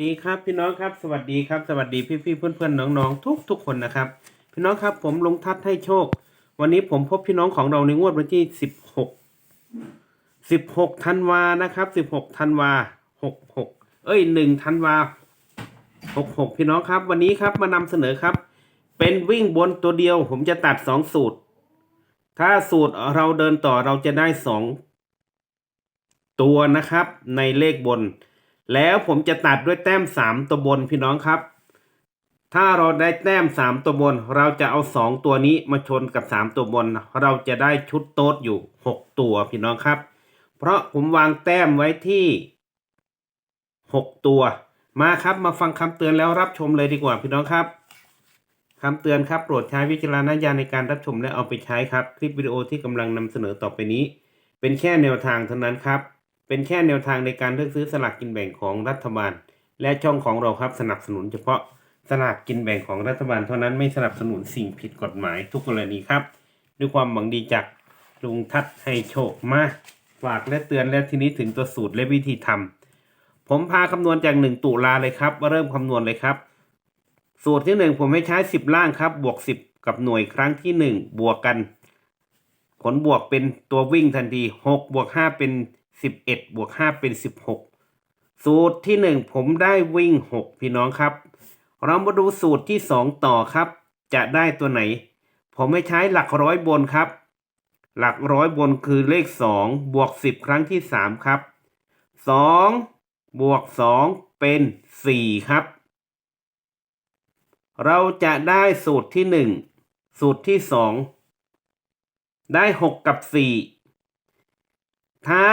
ดีครับพี่น้องครับสวัสดีครับสวัสดีพี่พี่เพื่อนเพื่อนๆน้องทุกทุกคนนะครับ พี่น้องครับผมลงทัดให้โชค วันนี้ผมพบพี่น้องของเราในงวดวันที่สิบหกสิบหกธันวานะครับสิบหกธันวาหกหกเอ้ยหนึ่งธันวาหกหกพี่น้องครับ วันนี้ครับมานำเสนอครับ เป็นวิ่งบนตัวเดียว ผมจะตัดสองสูตร ถ้าสูตรเราเดินต่อเราจะได้สองตัวนะครับ ในเลขบน แล้วผมจะตัดด้วยแต้มสามตัวบนพี่น้องครับ ถ้าเราได้แต้มสามตัวบน เราจะเอาสองตัวนี้มาชนกับสามตัวบน เราจะได้ชุดโต๊ดอยู่หกตัวพี่น้องครับ เพราะผมวางแต้มไว้ที่หกตัว มาครับมาฟังคำเตือนแล้วรับชมเลยดีกว่าพี่น้องครับคำเตือนครับโปรดใช้วิจารณญาณในการรับชมและเอาไปใช้ครับ คลิปวิดีโอที่กำลังนำเสนอต่อไปนี้ เป็นแค่แนวทางเท่านั้นครับ เป็นแค่แนวทางในการเลือกซื้อสลากกินแบ่งของรัฐบาล และช่องของเราครับสนับสนุนเฉพาะสลากกินแบ่งของรัฐบาลเท่านั้นไม่สนับสนุนสิ่งผิดกฎหมายทุกกรณีครับ ด้วยความหวังดีจากลุงทัดให้โชคมาฝากและเตือนและทีนี้ถึงตัวสูตรและวิธีทำผมพาคำนวณจากหนึ่งตุลาเลยครับว่าเริ่มคำนวณเลยครับ สูตรที่หนึ่งผมให้ใช้สิบล่างครับ บวกสิบกับหน่วยครั้งที่หนึ่งบวกกัน ผลบวกเป็นตัววิ่งทันทีหกบวกห้าเป็น สิบเอ็ดบวกห้าเป็นสิบหกสูตรที่หนึ่งผมได้วิ่งหกพี่น้องครับ เรามาดูสูตรที่สองต่อครับ จะได้ตัวไหน ผมไม่ใช้หลักร้อยบนครับ หลักร้อยบนคือเลขสองบวกสิบครั้งที่สามครับสองบวกสองเป็นสี่ครับ เราจะได้สูตรที่หนึ่งสูตรที่สองได้หกกับสี่ ถ้า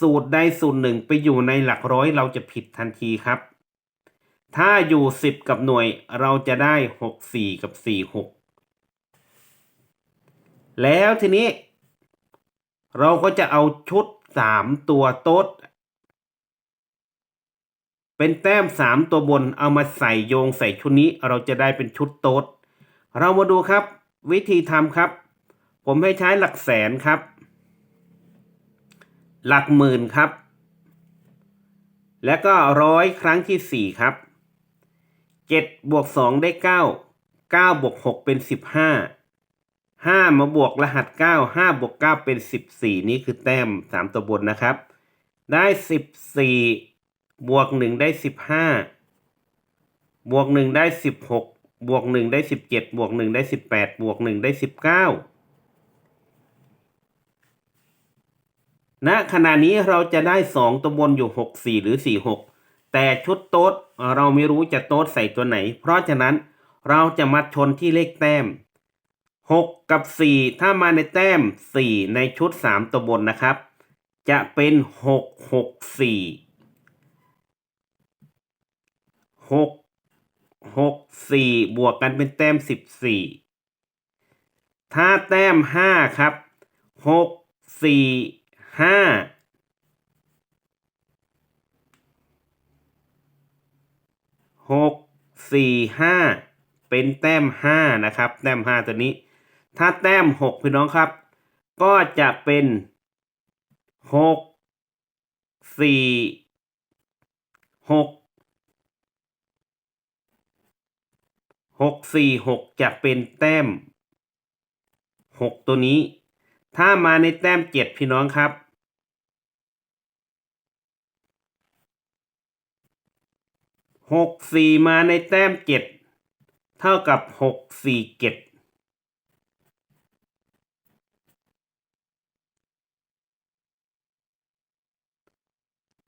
สูตรใดสูตรหนึ่งไปอยู่ในหลักร้อยเราจะผิดทันทีครับ ถ้าอยู่สิบกับหน่วยเราจะได้หกสี่กับสี่หกแล้วทีนี้ เราก็จะเอาชุดสามตัวโต๊ดเป็นแต้มสามตัวบนเอามาใส่โยงใส่ชุดนี้เราจะได้เป็นชุดโต๊ดเรามาดูครับ วิธีทำครับ ผมให้ใช้หลักแสนครับ หลักหมื่นครับ และก็ร้อยครั้งที่ 4 ครับ 7 บวก 2 ได้ 9 9 บวก 6 เป็น 15 5 มาบวกรหัส 9 5 บวก 9 เป็น 14 นี้คือแต้ม 3 ตัวบนนะครับ ได้ 14 บวก 1 ได้ 15 บวก 1 ได้ 16 บวก 1 ได้ 17 บวก 1 ได้ 18 บวก 1 ได้ 19 ณนะขณะนี้เราจะได้สองตัวบนอยู่ 6 4 หรือ 4 6 แต่ชุดโต๊ดเราไม่รู้จะโต๊ดใส่ตัวไหน เพราะฉะนั้นเราจะมาชนที่เลขแต้ม 6 กับ 4 ถ้ามาในแต้ม 4 ในชุด 3 ตัวบนนะครับ จะเป็น 6 6 4 6 6 4 บวกกันเป็นแต้ม 14 ถ้าแต้ม 5 ครับ 6 4 ห้าหกสี่ห้าเป็นแต้มห้านะครับ แต้มห้าตัวนี้ ถ้าแต้มหกพี่น้องครับ ก็จะเป็นหกสี่หกหกสี่หกจะเป็นแต้มหกตัวนี้ ถ้ามาในแต้มเจ็ดพี่น้องครับ หกสี่มาในแต้มเจ็ดเท่ากับหกสี่เจ็ด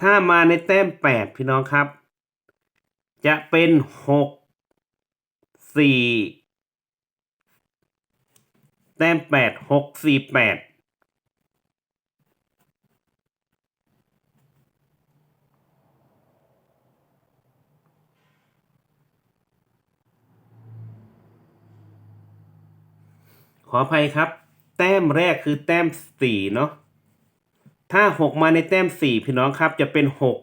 ถ้ามาในแต้มแปดพี่น้องครับ จะเป็นหกสี่แต้มแปดหกสี่แปด ขออภัยครับ แต้มแรกคือแต้มสี่เนาะถ้าหกมาในแต้มสี่พี่น้องครับ จะเป็นหก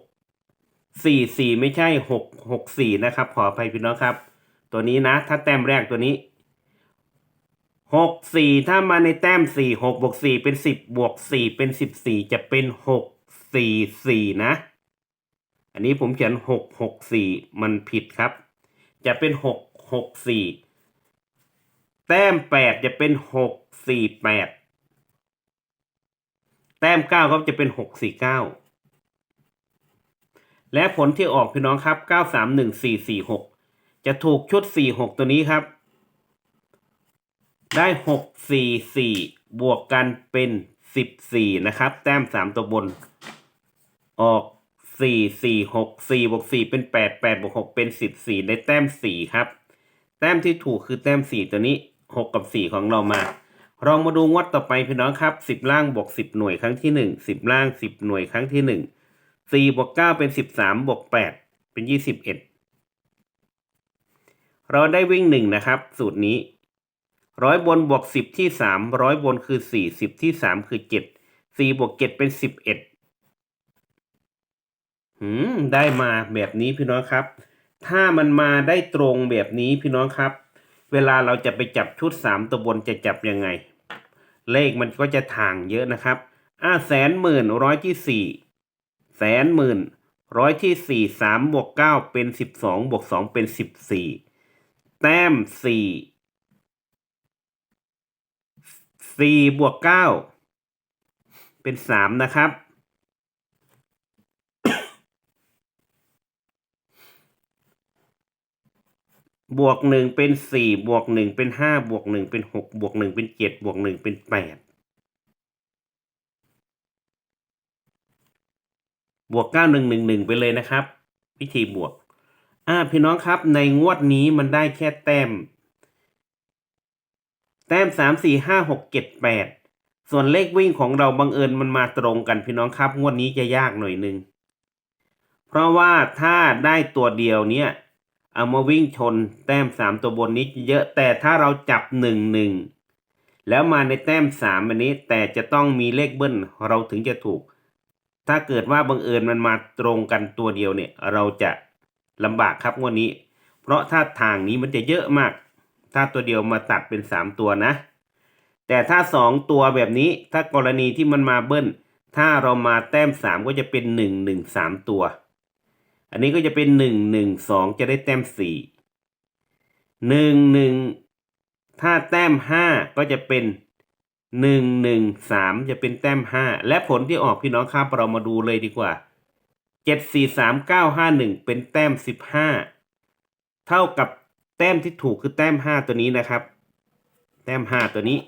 สี่สี่ไม่ใช่หกหกสี่นะครับ ขออภัยพี่น้องครับ ตัวนี้นะ ถ้าแต้มแรกตัวนี้หกสี่ถ้ามาในแต้มสี่หกบวกสี่เป็นสิบบวกสี่เป็นสิบสี่จะเป็นหกสี่สี่นะ อันนี้ผมเขียนหกหกสี่มันผิดครับ จะเป็นหกหกสี่ แต้มแปดจะเป็นหกสี่แปดแต้มเก้าก็จะเป็นหกสี่เก้าและผลที่ออกพี่น้องครับเก้าสามหนึ่งสี่สี่หกจะถูกชุดสี่หกตัวนี้ครับ ได้หกสี่สี่บวกกันเป็นสิบสี่นะครับ แต้มสามตัวบน ออกสี่สี่หกสี่บวกสี่เป็นแปดแปดบวกหกเป็นสิบสี่ได้แต้มสี่ครับ แต้มที่ถูกคือแต้มสี่ตัวนี้ หกกับสี่ของเรามาลองมาดูงวดต่อไปพี่น้องครับสิบล่างบวกสิบหน่วยครั้งที่หนึ่งสิบล่างสิบหน่วยครั้งที่หนึ่งสี่บวกเก้าเป็นสิบสามบวกแปดเป็นยี่สิบเอ็ดเราได้วิ่งหนึ่งนะครับ สูตรนี้ร้อยบนบวกสิบที่สามร้อยบนคือสี่สิบที่สามคือเจ็ดสี่บวกเจ็ดเป็นสิบเอ็ดหืมได้มาแบบนี้พี่น้องครับ ถ้ามันมาได้ตรงแบบนี้พี่น้องครับ เวลาเราจะไปจับชุดสามตัวบนจะจับยังไง เลขมันก็จะถ่างเยอะนะครับอ่าแสนหมื่นร้อยที่สี่แสนหมื่นร้อยที่สี่สามบวกเก้าเป็นสิบสองบวกสองเป็นสิบสี่แต้มสี่สี่บวกเก้าเป็นสามนะครับ บวกหนึ่งเป็นสี่บวกหนึ่งเป็นห้าบวกหนึ่งเป็นหกบวกหนึ่งเป็นเจ็ดบวกหนึ่งเป็นแปดบวกเก้าหนึ่งหนึ่งหนึ่งไปเลยนะครับ วิธีบวก อ่าพี่น้องครับในงวดนี้มันได้แค่แต้ม แต้มสามสี่ห้าหกเจ็ดแปดส่วนเลขวิ่งของเราบังเอิญมันมาตรงกันพี่น้องครับ งวดนี้จะยากหน่อยนึง เพราะว่าถ้าได้ตัวเดียวเนี่ย เอามาวิ่งชนแต้มสามตัวบนนี้เยอะแต่ถ้าเราจับหนึ่งหนึ่งแล้วมาในแต้มสามอันนี้แต่จะต้องมีเลขเบิ้ลเราถึงจะถูก ถ้าเกิดว่าบังเอิญมันมาตรงกันตัวเดียวเนี่ย เราจะลำบากครับงวดนี้ เพราะถ้าทางนี้มันจะเยอะมาก ถ้าตัวเดียวมาตัดเป็นสามตัวนะ แต่ถ้าสองตัวแบบนี้ถ้ากรณีที่มันมาเบิ้ลถ้าเรามาแต้มสามก็จะเป็นหนึ่งหนึ่งสามตัว อันนี้ก็จะเป็นหนึ่งหนึ่งสองจะได้แต้มสี่หนึ่งหนึ่งถ้าแต้มห้าก็จะเป็นหนึ่งหนึ่งสามจะเป็นแต้มห้าและผลที่ออกพี่น้องครับเรามาดูเลยดีกว่าเจ็ดสี่สามเก้าห้าหนึ่งเป็นแต้มสิบห้าเท่ากับแต้มที่ถูกคือแต้มห้าตัวนี้นะครับ แต้มห้าตัวนี้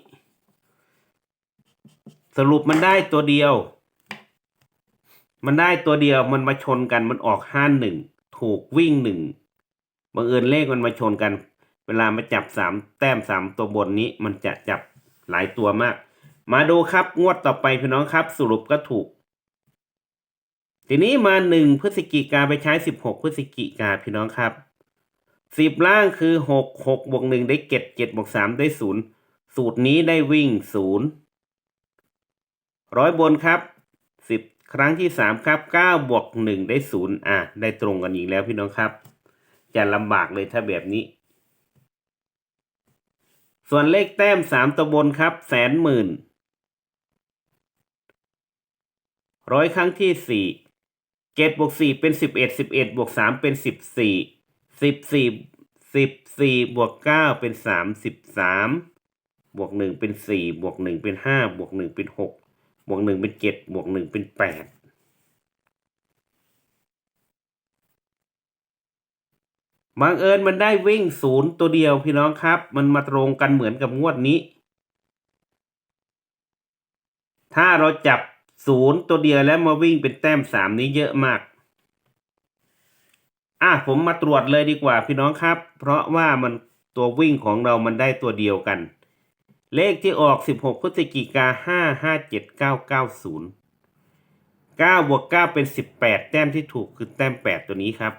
สรุปมันได้ตัวเดียว มันได้ตัวเดียวมันมาชนกันมันออกห้าหนึ่งถูกวิ่งหนึ่งบังเอิญเลขมันมาชนกัน เวลามาจับสามแต้มสามตัวบนนี้มันจะจับหลายตัวมาก มาดูครับงวดต่อไปพี่น้องครับ สรุปก็ถูก ทีนี้มาหนึ่งพฤศจิกาไปใช้สิบหกพฤศจิกาพี่น้องครับสิบล่างคือหกหกบวกหนึ่งได้เจ็ดเจ็ดบวกสามได้ศูนย์สูตรนี้ได้วิ่งศูนย์ร้อยบนครับสิบ ครั้งที่สามครับเก้าบวกหนึ่งได้ศูนย์อะได้ตรงกันอีกแล้วพี่น้องครับ จะลำบากเลยถ้าแบบนี้ ส่วนเลขแต้มสามตัวบนครับ แสนหมื่นร้อยครั้งที่สี่เจ็ดบวกสี่เป็นสิบเอ็ดสิบเอ็ดบวกสามเป็นสิบสี่สิบสี่สิบสี่บวกเก้าเป็นสามสิบสามบวกหนึ่งเป็นสี่บวกหนึ่งเป็นห้าบวกหนึ่งเป็นหก บวกหนึ่งเป็นเจ็ดบวกหนึ่งเป็นแปดบังเอิญมันได้วิ่งศูนย์ตัวเดียวพี่น้องครับ มันมาตรงกันเหมือนกับงวดนี้ ถ้าเราจับศูนย์ตัวเดียวแล้วมาวิ่งเป็นแต้มสามนี้เยอะมาก อะผมมาตรวจเลยดีกว่าพี่น้องครับ เพราะว่ามันตัววิ่งของเรามันได้ตัวเดียวกัน เลขที่ออก 16พฤศจิกา5 5 7 9 9 0 9บวก9เป็น 18 แต้มที่ถูกคือแต้ม 8 ตัวนี้ครับ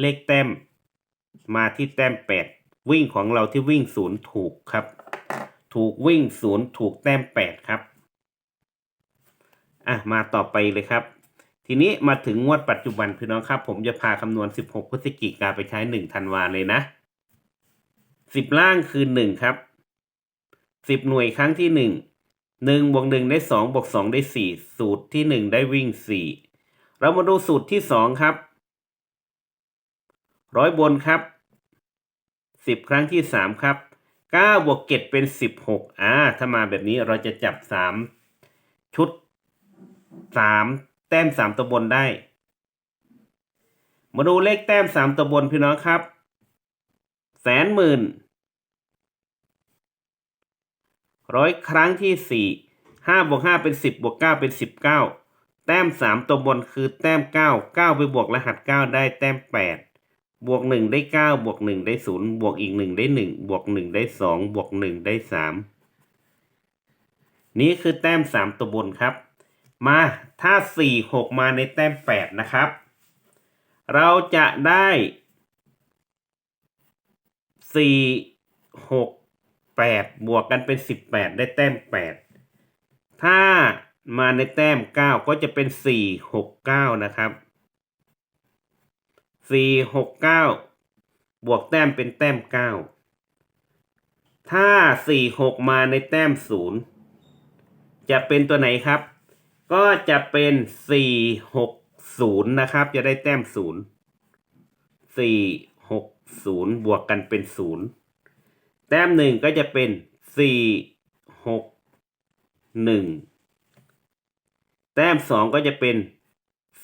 เลขแต้มมาที่แต้ม 8 วิ่งของเราที่วิ่งศูนย์ถูกครับ ถูกวิ่งศูนย์ถูกแต้ม 8 ครับอะมาต่อไปเลยครับ ทีนี้มาถึงงวดปัจจุบันพี่น้องครับ ผมจะพาคำนวณ 16พฤศจิกาไปใช้1ธันวาเลยนะ 10 ล่างคือ 1 ครับ 10หน่วยครั้งที่1 1บวก1ได้2บวก2ได้4สูตรที่1ได้วิ่ง4เรามาดูสูตรที่2ครับร้อยบนครับสิบครั้งที่สามครับเก้าบวกเจ็ดเป็นสิบหกอ่าถ้ามาแบบนี้เราจะจับสามชุดสามแต้มสามตัวบนได้ มาดูเลขแต้มสามตัวบนพี่น้องครับ แสนหมื่น ร้อยครั้งที่สี่ห้าบวกห้าเป็นสิบบวกเก้าเป็นสิบเก้าแต้มสามตัวบนคือแต้มเก้าเก้าไปบวกรหัสเก้าได้แต้มแปดบวกหนึ่งได้เก้าบวกหนึ่งได้ศูนย์บวกอีกหนึ่งได้หนึ่งบวกหนึ่งได้สองบวกหนึ่งได้สามนี่คือแต้มสามตัวบนครับ มาถ้าสี่หกมาในแต้มแปดนะครับ เราจะได้สี่หก แปดบวกกันเป็นสิบแปดได้แต้มแปดถ้ามาในแต้มเก้าก็จะเป็นสี่หกเก้านะครับสี่หกเก้าบวกแต้มเป็นแต้มเก้าถ้าสี่หกมาในแต้มศูนย์จะเป็นตัวไหนครับ ก็จะเป็นสี่หกศูนย์นะครับ จะได้แต้มศูนย์สี่หกศูนย์บวกกันเป็นศูนย์ แต้มหนึ่งก็จะเป็นสี่หกหนึ่งแต้มสองก็จะเป็น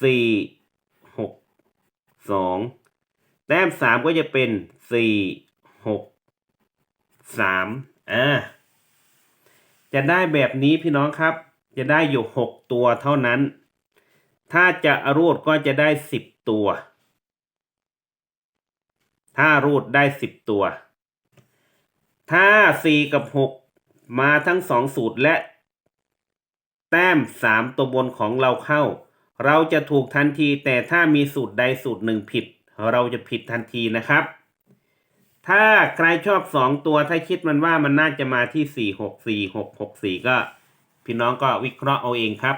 สี่หกสองแต้มสามก็จะเป็นสี่หกสามอ่าจะได้แบบนี้พี่น้องครับ จะได้อยู่หกตัวเท่านั้น ถ้าจะรูดก็จะได้สิบตัว ถ้ารูดได้สิบตัว ถ้าสี่กับหกมาทั้งสองสูตรและ แต้มสามตัวบนของเราเข้า เราจะถูกทันทีแต่ถ้ามีสูตรใดสูตรหนึ่งผิด เราจะผิดทันทีนะครับ ถ้าใครชอบสองตัวถ้าคิดมันว่ามันน่าจะมาที่สี่หกสี่หกหกสี่ก็พี่น้องก็วิเคราะห์เอาเองครับ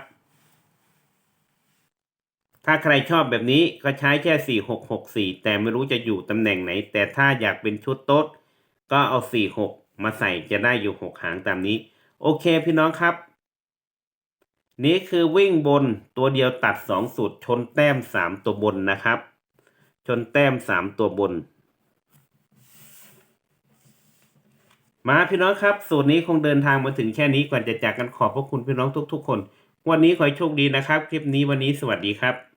ถ้าใครชอบแบบนี้ก็ใช้แค่สี่หกหกสี่แต่ไม่รู้จะอยู่ตำแหน่งไหน แต่ถ้าอยากเป็นชุดโต๊ด ก็เอาสี่หกมาใส่จะได้อยู่หกหางตามนี้ โอเคพี่น้องครับ นี่คือวิ่งบนตัวเดียวตัดสองสูตร ชนแต้มสามตัวบนนะครับ ชนแต้มสามตัวบน มาพี่น้องครับ สูตรนี้คงเดินทางมาถึงแค่นี้ก่อนจะจากกันขอบพระคุณพี่น้องทุก ๆ คน วันนี้ขอให้โชคดีนะครับ คลิปนี้วันนี้สวัสดีครับ